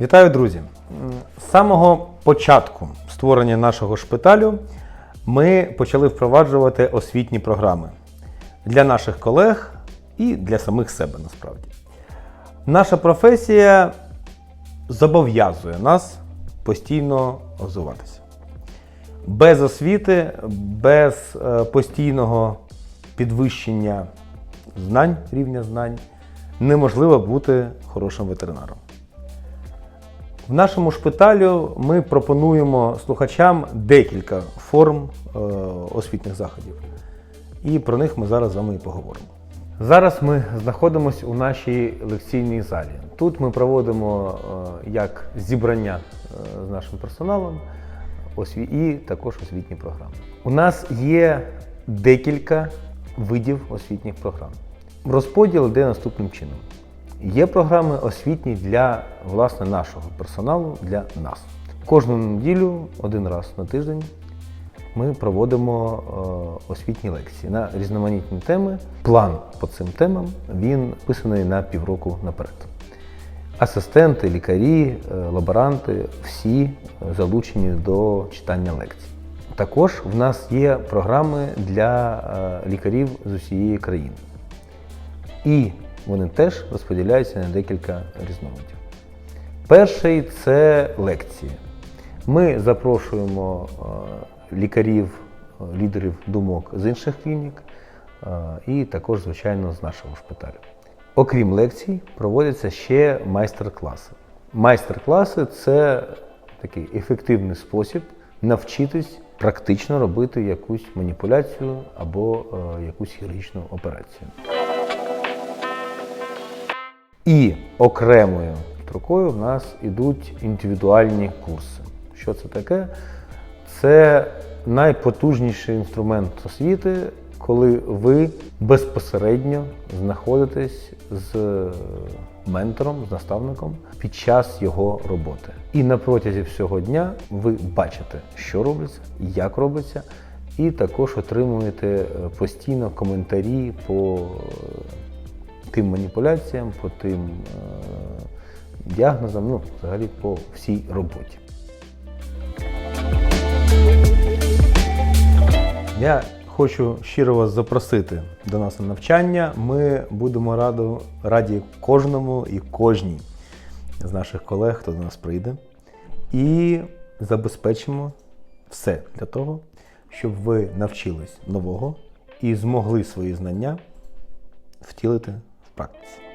Вітаю, друзі! З самого початку створення нашого шпиталю ми почали впроваджувати освітні програми для наших колег і для самих себе насправді. Наша професія зобов'язує нас постійно розвиватися. Без освіти, без е, постійного підвищення знань, рівня знань, неможливо бути хорошим ветеринаром. В нашому шпиталю ми пропонуємо слухачам декілька форм е, освітніх заходів. І про них ми зараз з вами і поговоримо. Зараз ми знаходимося у нашій лекційній залі. Тут ми проводимо е, як зібрання е, з нашим персоналом і також освітні програми. У нас є декілька видів освітніх програм. Розподіл йде наступним чином. Є програми освітні для власне нашого персоналу, для нас. Кожну неділю, один раз на тиждень, ми проводимо е, освітні лекції на різноманітні теми. План по цим темам він писаний на півроку наперед. Асистенти, лікарі, е, лаборанти всі залучені до читання лекцій. Також в нас є програми для е, лікарів з усієї країни. І вони теж розподіляються на декілька різновидів. Перший це лекції. Ми запрошуємо е, лікарів, е, лідерів думок з інших клінік е, і також, звичайно, з нашого шпиталю. Окрім лекцій, проводяться ще майстер-класи. Майстер-класи це такий ефективний спосіб навчитись практично робити якусь маніпуляцію або якусь хірургічну операцію. І окремою строкою в нас ідуть індивідуальні курси. Що це таке? Це найпотужніший інструмент освіти, коли ви безпосередньо знаходитесь з ментором, з наставником під час його роботи. І на протязі всього дня ви бачите, що робиться, як робиться, і також отримуєте е, постійно коментарі по е, тим маніпуляціям, по тим е, діагнозам, ну, взагалі по всій роботі. Я хочу щиро вас запросити до нас на навчання. Ми будемо раду, раді кожному і кожній з наших колег, хто до нас прийде, і забезпечимо все для того, щоб ви навчились нового і змогли свої знання втілити в практиці.